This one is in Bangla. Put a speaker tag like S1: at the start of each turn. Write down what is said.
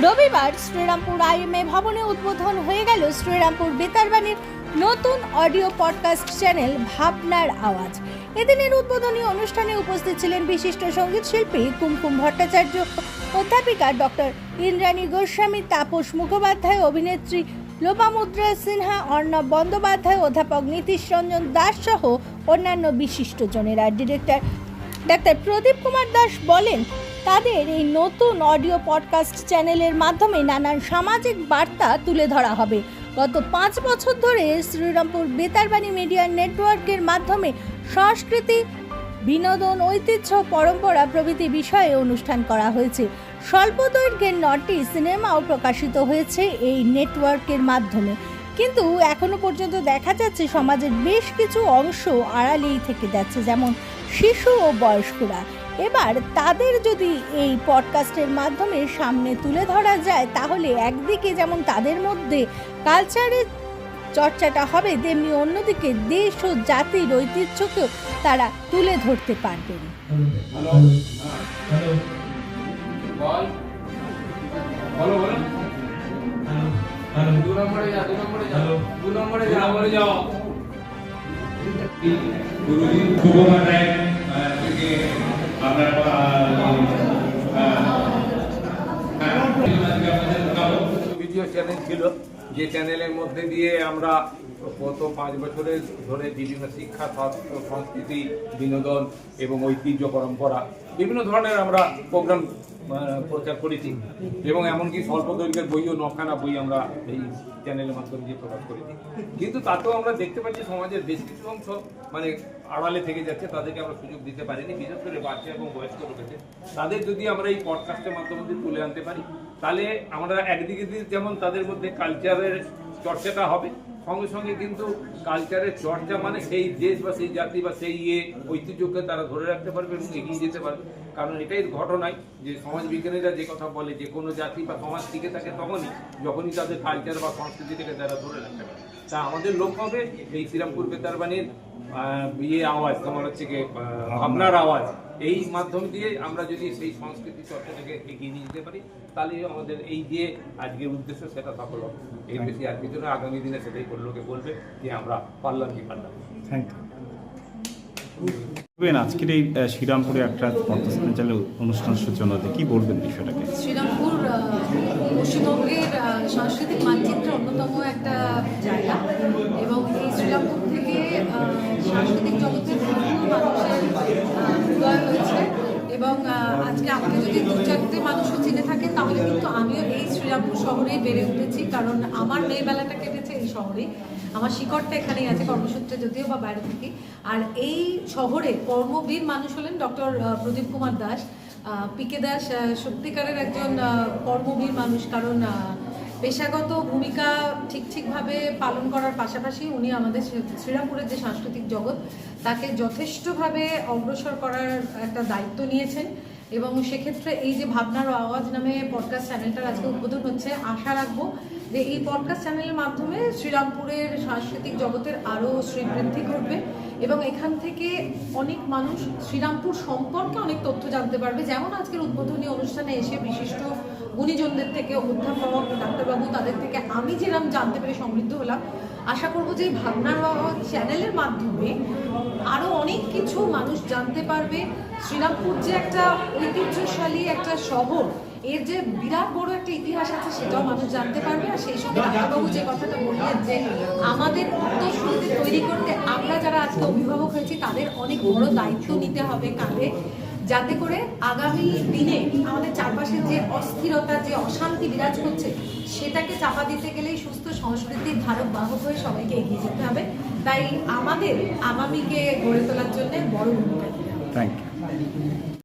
S1: রবিবার শ্রীরামপুর আইএমএ ভবনে উদ্বোধন হয়ে গেল শ্রীরামপুর বেতারবাণীর নতুন অডিও পডকাস্ট চ্যানেল ভাবনার আওয়াজ। এদিনের উদ্বোধনী অনুষ্ঠানে উপস্থিত ছিলেন বিশিষ্ট সংগীত শিল্পী কুমকুম ভট্টাচার্য, অধ্যাপিকা ডক্টর ইন্দ্রাণী গোস্বামী, তাপস মুখোপাধ্যায়, অভিনেত্রী লোপামুদ্রা সিনহা, অর্ণব বন্দ্যোপাধ্যায়, অধ্যাপক নীতিশ রঞ্জন দাস সহ অন্যান্য বিশিষ্টজনেরা ডিরেক্টর ডাক্তার প্রদীপ কুমার দাস বলেন তাদের এই নতুন অডিও পডকাস্ট চ্যানেলের মাধ্যমে নানান সামাজিক বার্তা তুলে ধরা হবে। গত পাঁচ বছর ধরে শ্রীরামপুর বেতারবাণী মিডিয়া নেটওয়ার্কের মাধ্যমে সংস্কৃতি, বিনোদন, ঐতিহ্য, পরম্পরা প্রভৃতি বিষয়ে অনুষ্ঠান করা হয়েছে। স্বল্প দৈর্ঘ্যের নটি সিনেমাও প্রকাশিত হয়েছে এই নেটওয়ার্কের মাধ্যমে। কিন্তু এখনও পর্যন্ত দেখা যাচ্ছে সমাজের বেশ কিছু অংশ আড়ালেই থেকে যাচ্ছে, যেমন শিশু ও বয়স্করা। এবার তাদের যদি এই পডকাস্টের মাধ্যমে সামনে তুলে ধরা যায় তাহলে একদিকে যেমন তাদের মধ্যে কালচারের চর্চাটা হবে তেমনি অন্যদিকে দেশ ও জাতির ঐতিহ্যকেও তারা তুলে ধরতে পারবেন
S2: গুরুজি আপনার
S3: ভিডিও চ্যানেল ছিল যে চ্যানেলের মধ্যে দিয়ে আমরা গত পাঁচ বছরের ধরে বিভিন্ন শিক্ষা সংস্কৃতি, বিনোদন এবং ঐতিহ্য, পরম্পরা বিভিন্ন ধরনের আমরা প্রোগ্রাম প্রচার করেছি এবং এমনকি স্বল্প দৈর্ঘ্যের বইও নখানা বই আমরা এই চ্যানেলের মাধ্যমে দিয়ে প্রকাশ করেছি। কিন্তু তাতেও আমরা দেখতে পাচ্ছি সমাজের বেশ কিছু অংশ মানে আড়ালে থেকে যাচ্ছে, তাদেরকে আমরা সুযোগ দিতে পারিনি, বিশেষ করে বাচ্চা এবং বয়স্ক রয়েছে তাদের যদি আমরা এই পডকাস্টের মাধ্যমে তুলে আনতে পারি, তাহলে আমরা একদিকে যেমন তাদের মধ্যে কালচারের চর্চাটা হবে। সঙ্গে সঙ্গে কিন্তু কালচারের চর্চা মানে সেই দেশ বা সেই জাতি বা সেই ইয়ে ঐতিহ্যকে তারা ধরে রাখতে পারবে এবং এগিয়ে যেতে পারবে। কারণ এটাই ঘটনায় যে সমাজ বিজ্ঞানীরা যে কথা বলে যে কোনো জাতি বা সমাজ টিকে থাকে তখনই যখনই তাদের কালচার বা সংস্কৃতিটাকে তারা ধরে রাখতে পারে তা আমাদের লোক হবে এই শ্রীরামপুর বেতারবাণীর আহ, ইয়ে আওয়াজ তোমার হচ্ছে আহ, ভাবনার আওয়াজ। এই মাধ্যম দিয়ে আমরা যদি সেই সংস্কৃতি চর্চাটাকে এগিয়ে নিয়ে যেতে পারি তাহলে আমাদের এই যে আজকের উদ্দেশ্য সেটা সফল হবে। এই বেশি আর কিছু না আগামী দিনে সেটাই লোকে বলবে যে আমরা পারলাম কি পারলাম
S4: থ্যাংক ইউ আজকের এই শ্রীরামপুরে একটা পদ্মসঞ্চালের অনুষ্ঠান সূচনা কি বলবেন বিষয়টাকে?
S5: শ্রীরামপুর পশ্চিমবঙ্গের সাংস্কৃতিক মানচিত্রে অন্যতম একটা জায়গা এবং এই শ্রীরামপুর থেকে সাংস্কৃতিক জগতের মানুষের উদয় হয়েছে এবং আজকে আমাকে যদি দু চারটে মানুষও চিনে থাকে, তাহলে কিন্তু আমিও এই শ্রীরামপুর শহরেই বেড়ে উঠেছি। কারণ আমার মেয়েবেলাটা কেটেছে এই শহরেই। আমার শিকড়টা এখানেই আছে, কর্মসূত্রে যদিও বা বাইরে থাকি। আর এই শহরে কর্মবীর মানুষ হলেন ডক্টর প্রদীপ কুমার দাস। পিকে দাস সত্যিকারের একজন কর্মবীর মানুষ। কারণ পেশাগত ভূমিকা ঠিক ঠিকভাবে পালন করার পাশাপাশি উনি আমাদের শ্রীরামপুরের যে সাংস্কৃতিক জগৎ, তাকে যথেষ্টভাবে অগ্রসর করার একটা দায়িত্ব নিয়েছেন। এবং সেক্ষেত্রে এই যে ভাবনার আওয়াজ নামে পডকাস্ট চ্যানেলটার আজকে উদ্বোধন হচ্ছে, আশা রাখব যে এই পডকাস্ট চ্যানেলের মাধ্যমে শ্রীরামপুরের সাংস্কৃতিক জগতের আরও শ্রীবৃদ্ধি ঘটবে এবং এখান থেকে অনেক মানুষ শ্রীরামপুর সম্পর্কে অনেক তথ্য জানতে পারবে। যেমন আজকের উদ্বোধনী অনুষ্ঠানে এসে বিশিষ্ট গুণীজনদের থেকে অধ্যাপক ডাক্তারবাবু, তাদের থেকে আমি যেরকম জানতে পেরে সমৃদ্ধ হলাম। আশা করব যে এই ভাবনার চ্যানেলের মাধ্যমে কিছু মানুষ জানতে পারবে শ্রীরামপুর যে একটা ঐতিহ্যশালী একটা শহর এর যে বিরাট বড় একটা ইতিহাস আছে সেটাও মানুষ জানতে পারবে। আর সেই সঙ্গে ডাক্তারবাবু যে কথাটা বললেন যে আমাদের উত্তরসূরিদের তৈরি করতে আমরা যারা আজকে অভিভাবক হয়েছি তাদের অনেক বড় দায়িত্ব নিতে হবে কাঁধে। যাতে করে আগামী দিনে আমাদের চারপাশে যে অস্থিরতা, যে অশান্তি বিরাজ করছে, সেটাকে চাপা দিতে গেলেই সুস্থ সংস্কৃতির ধারক বাহক হয়ে সবাইকে এগিয়ে যেতে হবে। তাই আমাদের আগামীকে গড়ে তোলার জন্য বড় ভূমিকা
S4: থ্যাংক